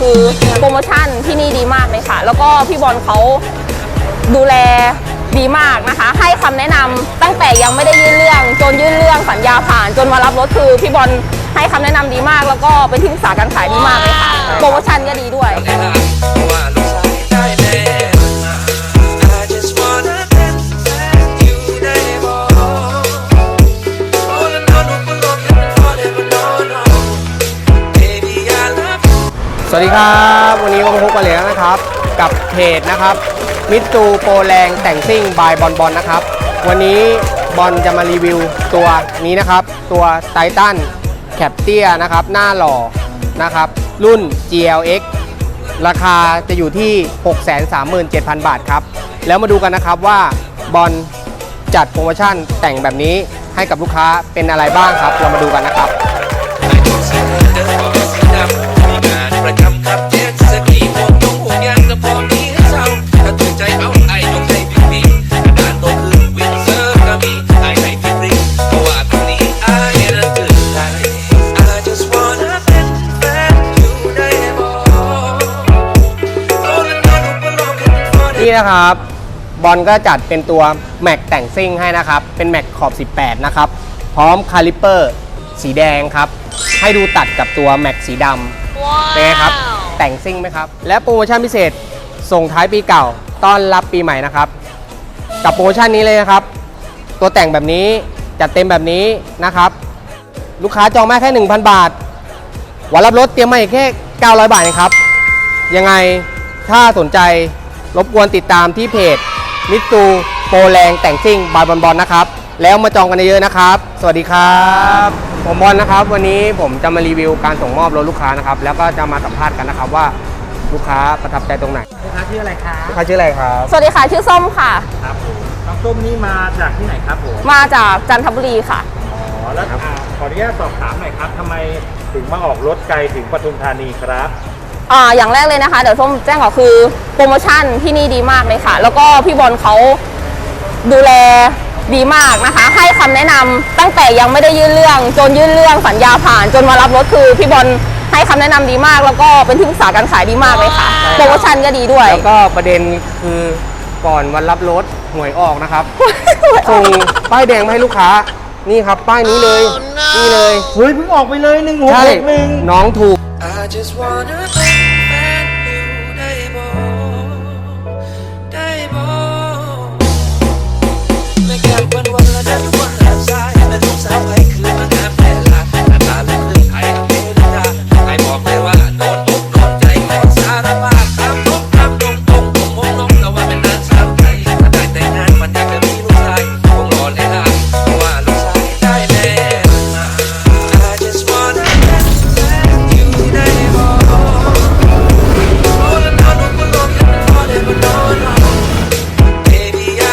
คือโปรโมชั่นที่นี่ดีมากเลยค่ะ แล้วก็พี่บอลเขาดูแลดีมากนะคะ ให้คำแนะนำตั้งแต่ยังไม่ได้ยื่นเรื่อง จนยื่นเรื่องสัญญาผ่าน จนมารับรถคือพี่บอลให้คำแนะนำดีมาก แล้วก็เป็นที่ปรึกษาการขายดีมากเลยค่ะ โปรโมชั่นก็ดีด้วย สวัสดีครับ วันนี้ก็มาพบกันเลยนะครับ กับเพจนะครับมิตูโปรแรงแต่งซิ่งบายบอลบอลนะครับ วันนี้บอลจะมารีวิวตัวนี้นะครับ ตัวไททันแคปเตียนะครับ หน้าหล่อนะครับ รุ่น GLX ราคาจะอยู่ที่ 637,000 บาทครับ แล้วมาดูกันนะครับว่าบอลจัดโปรโมชั่นแต่งแบบนี้ให้กับลูกค้าเป็นอะไรบ้างครับ เรามาดูกันนะครับ นี่นะครับ บอลก็จัดเป็นตัวแม็กแต่งซิ่งให้นะครับ เป็นแม็กขอบ 18 นะครับ พร้อมคาลิปเปอร์สีแดงครับ ให้ดูตัดกับตัวแม็กสีดำเป็นไงครับ แต่งซิ่งไหมครับ และโปรโมชั่นพิเศษส่งท้ายปีเก่าต้อนรับปีใหม่นะครับ กับโปรโมชั่นนี้เลยนะครับ ตัวแต่งแบบนี้จัดเต็มแบบนี้นะครับ ลูกค้าจองมาแค่ 1,000 บาท วันรับรถเตรียมมาอีกแค่ 900 บาทเองครับ ยังไงถ้าสนใจ รบกวนติดตามที่เพจมิตซูโปรแรงแต่งซิ่งบายบอลบอลนะครับ แล้วมาจองกันเยอะๆนะครับ สวัสดีครับ ผมบอลนะครับ วันนี้ผมจะมารีวิวการส่งมอบรถลูกค้านะครับ แล้วก็จะมาสัมภาษณ์กันนะครับว่าลูกค้าประทับใจตรงไหน ลูกค้าชื่ออะไรคะลูกค้าชื่ออะไรครับ สวัสดีค่ะชื่อส้มค่ะ ครับผมน้องส้มนี่มาจากที่ไหนครับผม มาจากจันทบุรีค่ะ อ๋อ แล้วอ่าขออนุญาตสอบถามหน่อยครับทำไมถึงมาออกรถไกลถึงปทุมธานีครับ อ่าอย่างแรกเลยนะคะ เดี๋ยวส้มแจ้งก่อนคือโปรโมชั่นที่นี่ดีมากเลยค่ะ แล้วก็พี่บอลเขาดูแลดีมากนะคะ ให้คำแนะนำตั้งแต่ยังไม่ได้ยื่นเรื่อง จนยื่นเรื่องสัญญาผ่าน จนมารับรถคือพี่บอลให้คำแนะนำดีมาก แล้วก็เป็นที่ปรึกษาการขายดีมากเลยค่ะโปรโมชั่นก็ดีด้วย แล้วก็ประเด็นคือก่อนวันรับรถหวยออกนะครับส่งป้ายแดงมาให้ลูกค้านี่ครับ ป้ายนี้เลย นี่เลยเฮ้ยเพิ่งออกไปเลยหนึ่งหกใช่หนึ่งน้องถูก I just wanna เป็น